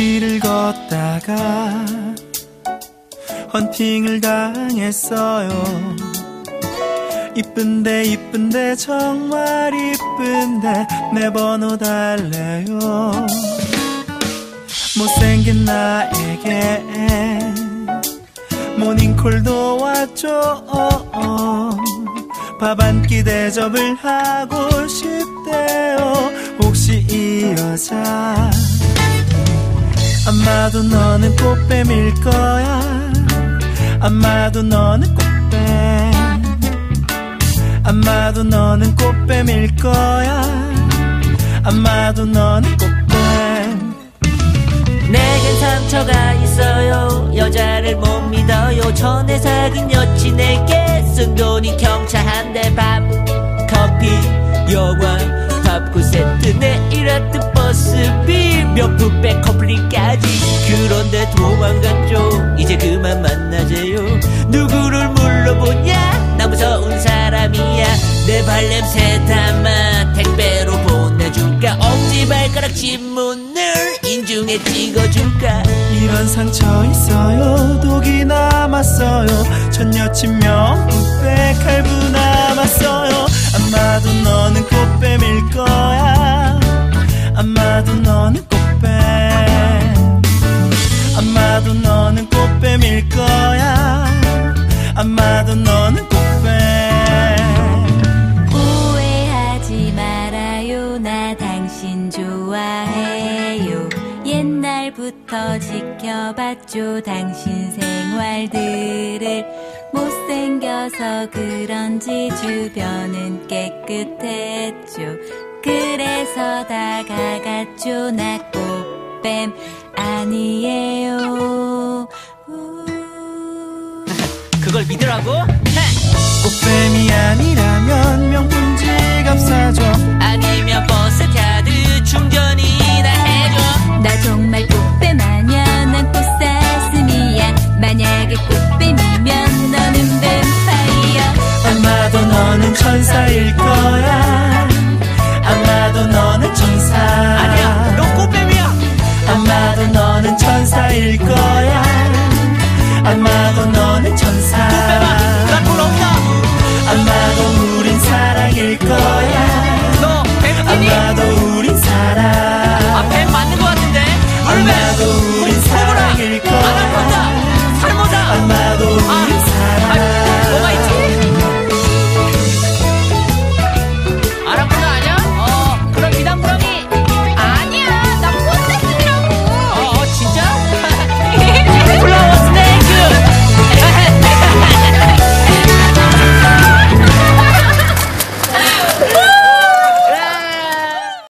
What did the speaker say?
길을 걷다가 헌팅을 당했어요. 이쁜데 이쁜데 정말 이쁜데 내 번호 달래요. 못생긴 나에게 모닝콜도 왔죠. 밥 한 끼 대접을 하고 싶대요. 혹시 이 여자. 아마도 너는 꽃뱀일 거야. 아마도 너는 꽃뱀. 아마도 너는 꽃뱀일 거야. 아마도 너는 꽃뱀. 내겐 상처가 있어요 믿어요 사귄 여친에게 쓴 돈이 경차 한 대 밥 커피 영화 밥구 세트 내일 아트 버스비 명품백 커플링까지. 그런데 도망갔죠. 이제 그만 만나재요. 누구를 물러보냐? 나 무서운 사람이야. 내 발냄새 담 지문을 인중에 찍어줄까? 이런 상처 있어요. 독이 남았어요. 전 여친 명품백 할부 남았어요. 아마도 너는 꽃뱀일 거야. 아마도 너는 꽃뱀. 아마도 너는 꽃뱀일 거야. 아마도 너는 꽃뱀 옛날부터 지켜봤죠 당신 생활들을 못생겨서 그런지 주변은 깨끗했죠 그래서 다가갔죠 나 꽃뱀 아니에요 우. 그걸 믿으라고? 꽃뱀이 아니라면 명품 너는 천사일 거야. 아마도 너는 천사. 아니야 너 꽃뱀이야. 아마도 너는 천사일 거야. 아마도